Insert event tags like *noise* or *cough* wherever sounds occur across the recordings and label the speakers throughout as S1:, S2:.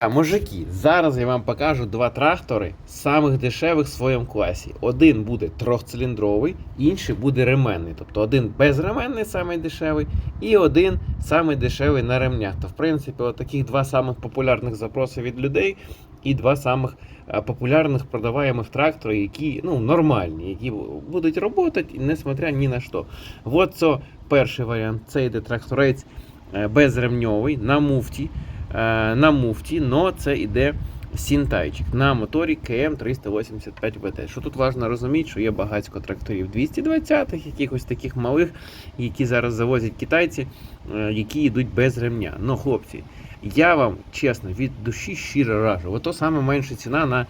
S1: А мужики, зараз я вам покажу два трактори самих дешевих в своєму класі. Один буде трьохциліндровий, інший буде ременний. Тобто один безременний, самий дешевий, і один самий дешевий на ремнях. То в принципі, от таких два самих популярних запроси від людей і два самих е, популярних продаваємих трактори, які ну, нормальні, які будуть працювати, несмотря ні на що. От це перший варіант. Це йде тракторець е, безремньовий на муфті на муфті, но це іде сінтайчик на моторі КМ 385 ВТ. Що тут важливо розуміти, що є багатько тракторів 220-х, якихось таких малих, які зараз завозять китайці, е, які йдуть без ремня. Ну, хлопці, я вам чесно від душі щиро раджу. Ото саме менша ціна на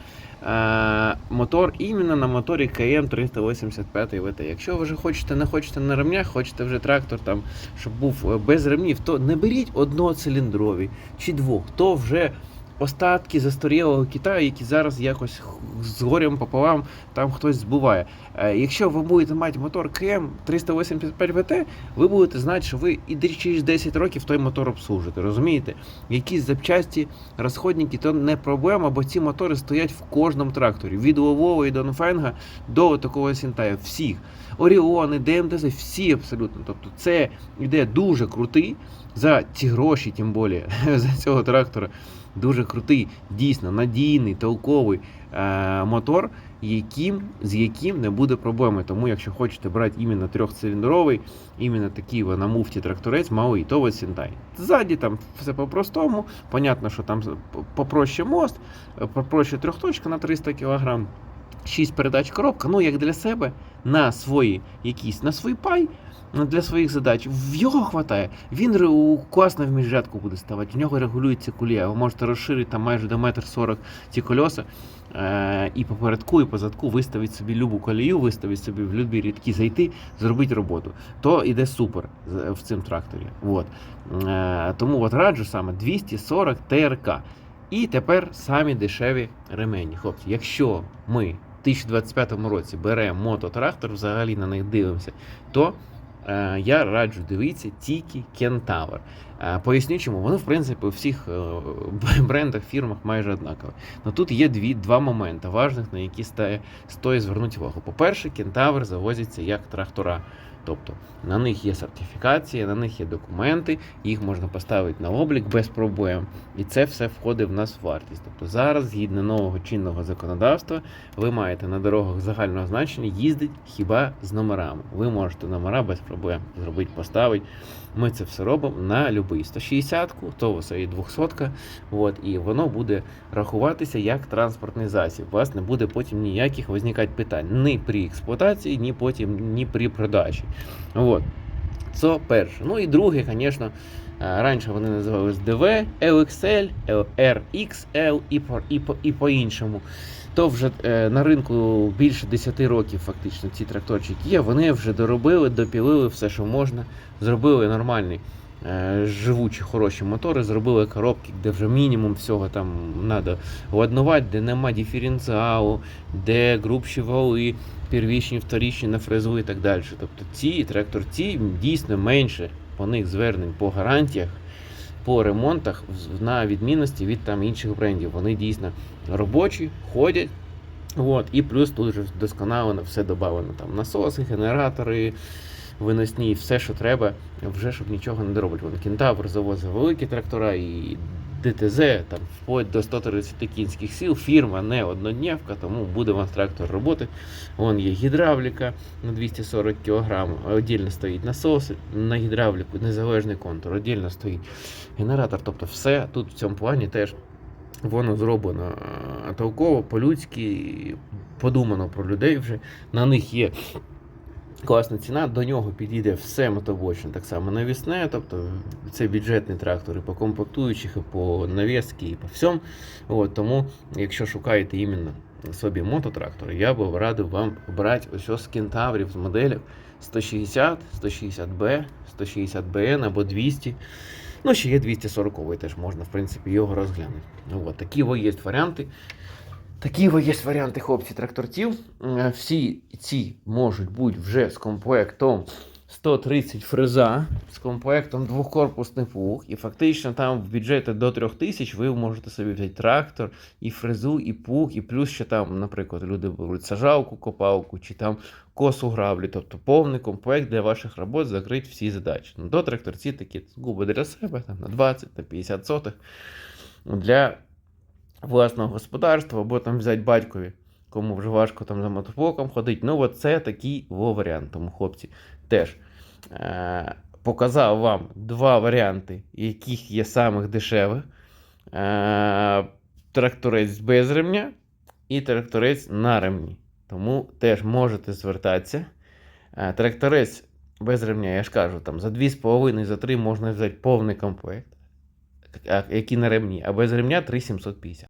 S1: е, мотор іменно на моторі КМ 385 ВТ. Якщо ви вже хочете, не хочете на ремнях, хочете вже трактор там, щоб був е, без ремнів, то не беріть одноциліндрові чи двох, то вже. Остатки застарілого Китаю, які зараз якось з горем пополам там хтось збуває. Е, Якщо ви будете мати мотор КМ 385 ВТ, ви будете знати, що ви і через 10 років той мотор обслужите. Розумієте? Якісь запчасті, розходники то не проблема, бо ці мотори стоять в кожному тракторі. Від Ловова і Донфенга до такого Сінтая. Всіх. Оріони, ДМДЗ, всі абсолютно. Тобто це йде дуже крутий за ці гроші, тим більше, *laughs* за цього трактора. Дуже крутий, дійсно надійний, толковий е- мотор, яким, з яким не буде проблеми. Тому, якщо хочете брати іменно трьохциліндровий, іменно такий на муфті тракторець, малий, то ось Сінтай. Ззаді там все по-простому. Понятно, що там попроще мост, е, попроще трьохточка на 300 кг. 6 передач коробка, ну як для себе, на свої якісь, на свій пай, для своїх задач. В його хватає. Він класно в міжрядку буде ставати. В нього регулюється колія. Ви можете розширити там майже до метр сорок ці кольоса. Е, і попередку, і позадку виставити собі любу колію, виставити собі в любі рідки, зайти, зробити роботу. То іде супер в цьому тракторі. От. Е, тому от раджу саме 240 ТРК. І тепер самі дешеві ремені. Хлопці, якщо ми в 2025 році беремо мототрактор, взагалі на них дивимося, то е, я раджу дивитися тільки Кентавр. Е, поясню чому. Вони, в принципі, у всіх е, брендах, фірмах майже однакові. Но тут є дві, два моменти важних, на які стає, стоїть звернути увагу. По-перше, Кентавр завозиться як трактора. Тобто на них є сертифікація, на них є документи, їх можна поставити на облік без проблем. І це все входить в нас в вартість. Тобто зараз, згідно нового чинного законодавства, ви маєте на дорогах загального значення їздити хіба з номерами. Ви можете номера без проблем зробити, поставити. Ми це все робимо на будь-який 160-ку, то це і 200-ка, от, і воно буде рахуватися як транспортний засіб. У вас не буде потім ніяких виникати питань ні при експлуатації, ні потім, ні при продажі. От. Це перше. Ну і друге, звісно, е, раніше вони називались DV, LXL, RXL і по, і по, і по-іншому. То вже е, на ринку більше 10 років фактично ці тракторчики є. Вони вже доробили, допілили все, що можна, зробили нормальний. Е, Живучі хороші мотори, зробили коробки, де вже мінімум всього там треба ладнувати, де нема диференціалу, де грубші вали, первічні, вторічні на фрезу і так далі. Тобто ці тракторці дійсно менше по них звернень по гарантіях, по ремонтах на відмінності від там інших брендів. Вони дійсно робочі, ходять. От, і плюс тут вже досконало все додано. Насоси, генератори, виносні, все, що треба, вже щоб нічого не. Вон Кентавр завозить великі трактора і ДТЗ, там вплоть до 130 кінських сил, фірма не однодневка, тому буде у вас трактор роботи. Вон є гідравліка на 240 кг, отдільно стоїть насос на гідравліку, незалежний контур, отдільно стоїть генератор. Тобто все тут в цьому плані теж воно зроблено е, толково, по-людськи, подумано про людей вже. На них є класна ціна, до нього підійде все мотобочне, так само навісне, тобто це бюджетний трактор по комплектуючих, і по навіски, і по всьому. От, тому, якщо шукаєте іменно собі мототрактори, я би радив вам брати ось з кентаврів з моделів 160, 160B, 160BN або 200. Ну, ще є 240 теж можна, в принципі, його розглянути. От, такі є варіанти. Такі є варіанти хлопці тракторців. Е, Всі ці можуть бути вже з комплектом 130 фреза з комплектом двохкорпусний плуг, і фактично там в бюджеті до 3000 ви можете собі взяти трактор, і фрезу, і плуг, і плюс ще там, наприклад, люди беруть сажалку, копалку, чи там косу граблі, тобто повний комплект для ваших робот закрить всі задачі. Ну, до тракторці такі губи для себе, там, на 20, на 50 сотих. Для власного господарства, або там взяти батькові, кому вже важко там за мотоблоком ходити. Ну, от це такий во варіант. Тому, хлопці, теж е- показав вам два варіанти, яких є самих дешевих. Е- тракторець без ремня і тракторець на ремні. Тому теж можете звертатися. Е, Тракторець без ремня, я ж кажу, там за 2,5 за 3 можна взяти повний комплект, який на ремні, а без ремня 3,750.